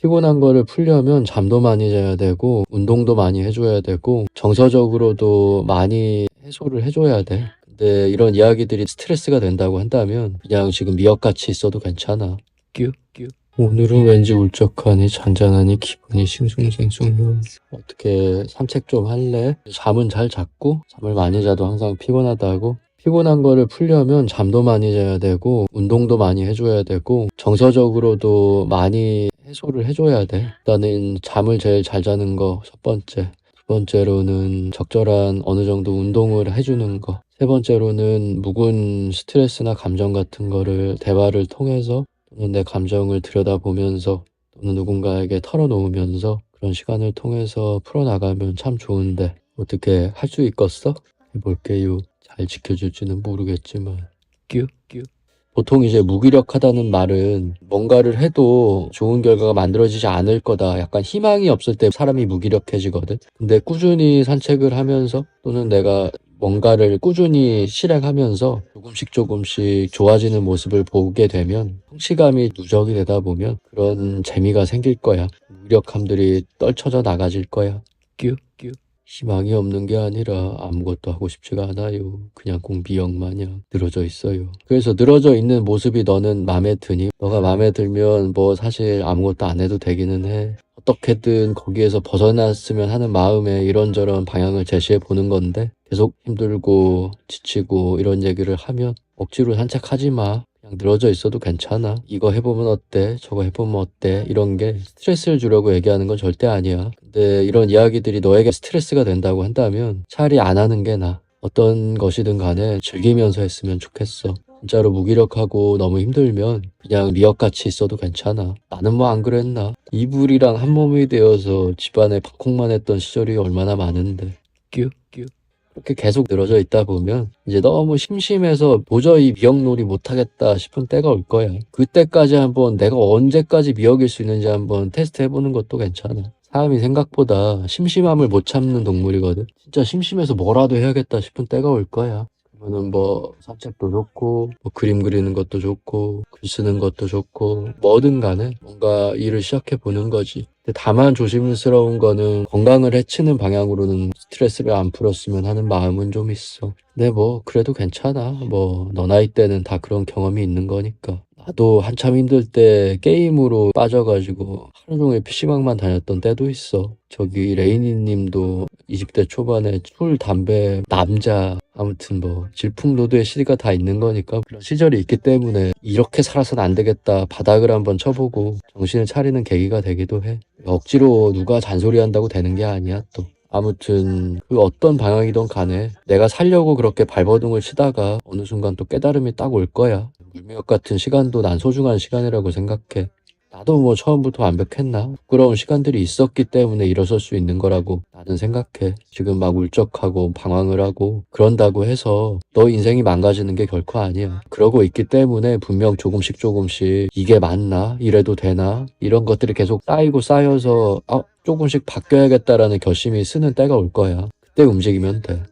피곤한 거를 풀려면 잠도 많이 자야 되고 운동도 많이 해줘야 되고 정서적으로도 많이 해소를 해줘야 돼. 근데 이런 이야기들이 스트레스가 된다고 한다면 그냥 지금 미역같이 있어도 괜찮아. 뀨뀨. 오늘은 왠지 울적하니 잔잔하니 기분이 싱숭생숭. 어떻게 산책 좀 할래? 잠은 잘 잤고 잠을 많이 자도 항상 피곤하다고 피곤한 거를 풀려면 잠도 많이 자야 되고 운동도 많이 해줘야 되고 정서적으로도 많이 해소를 해줘야 돼. 일단은 잠을 제일 잘 자는 거 첫 번째. 두 번째로는 적절한 어느 정도 운동을 해주는 거. 세 번째로는 묵은 스트레스나 감정 같은 거를 대화를 통해서 또는 내 감정을 들여다보면서 또는 누군가에게 털어놓으면서 그런 시간을 통해서 풀어나가면 참 좋은데 어떻게 할 수 있겠어? 해볼게요. 잘 지켜줄지는 모르겠지만 뀨 뀨 보통 이제 무기력하다는 말은 뭔가를 해도 좋은 결과가 만들어지지 않을 거다. 약간 희망이 없을 때 사람이 무기력해지거든. 근데 꾸준히 산책을 하면서 또는 내가 뭔가를 꾸준히 실행하면서 조금씩 조금씩 좋아지는 모습을 보게 되면 성취감이 누적이 되다 보면 그런 재미가 생길 거야. 무력함들이 떨쳐져 나가질 거야. 뀨뀨. 희망이 없는 게 아니라 아무것도 하고 싶지가 않아요. 그냥 공비역 마냥 늘어져 있어요. 그래서 늘어져 있는 모습이 너는 마음에 드니? 너가 마음에 들면 뭐 사실 아무것도 안 해도 되기는 해. 어떻게든 거기에서 벗어났으면 하는 마음에 이런저런 방향을 제시해 보는 건데 계속 힘들고 지치고 이런 얘기를 하면 억지로 산책하지 마. 그냥 늘어져 있어도 괜찮아. 이거 해보면 어때? 저거 해보면 어때? 이런 게 스트레스를 주려고 얘기하는 건 절대 아니야. 근데 이런 이야기들이 너에게 스트레스가 된다고 한다면 차라리 안 하는 게 나아. 어떤 것이든 간에 즐기면서 했으면 좋겠어. 진짜로 무기력하고 너무 힘들면 그냥 미역같이 있어도 괜찮아. 나는 뭐 안 그랬나? 이불이랑 한 몸이 되어서 집안에 방콕만 했던 시절이 얼마나 많은데. 뀨 뀨. 그렇게 계속 늘어져 있다 보면 이제 너무 심심해서 도저히 미역놀이 못하겠다 싶은 때가 올 거야. 그때까지 한번 내가 언제까지 미역일 수 있는지 한번 테스트 해보는 것도 괜찮아. 사람이 생각보다 심심함을 못 참는 동물이거든. 진짜 심심해서 뭐라도 해야겠다 싶은 때가 올 거야. 그러면은 뭐 산책도 좋고 뭐 그림 그리는 것도 좋고 글 쓰는 것도 좋고 뭐든 간에 뭔가 일을 시작해 보는 거지. 다만 조심스러운 거는 건강을 해치는 방향으로는 스트레스를 안 풀었으면 하는 마음은 좀 있어. 근데 뭐 그래도 괜찮아. 뭐 너 나이 때는 다 그런 경험이 있는 거니까. 나도 한참 힘들 때 게임으로 빠져가지고 하루 종일 PC방만 다녔던 때도 있어. 저기 레이니 님도 20대 초반에 술, 담배, 남자 아무튼 뭐 질풍노도의 시기가 다 있는 거니까 그런 시절이 있기 때문에 이렇게 살아서는 안 되겠다 바닥을 한번 쳐보고 정신을 차리는 계기가 되기도 해. 억지로 누가 잔소리한다고 되는 게 아니야 또. 아무튼 그 어떤 방향이든 간에 내가 살려고 그렇게 발버둥을 치다가 어느 순간 또 깨달음이 딱 올 거야. 물미역 같은 시간도 난 소중한 시간이라고 생각해 나도 뭐 처음부터 완벽했나? 부끄러운 시간들이 있었기 때문에 일어설 수 있는 거라고 나는 생각해. 지금 막 울적하고 방황을 하고 그런다고 해서 너 인생이 망가지는 게 결코 아니야. 그러고 있기 때문에 분명 조금씩 조금씩 이게 맞나? 이래도 되나? 이런 것들이 계속 쌓이고 쌓여서 아, 조금씩 바뀌어야겠다라는 결심이 쓰는 때가 올 거야. 그때 움직이면 돼.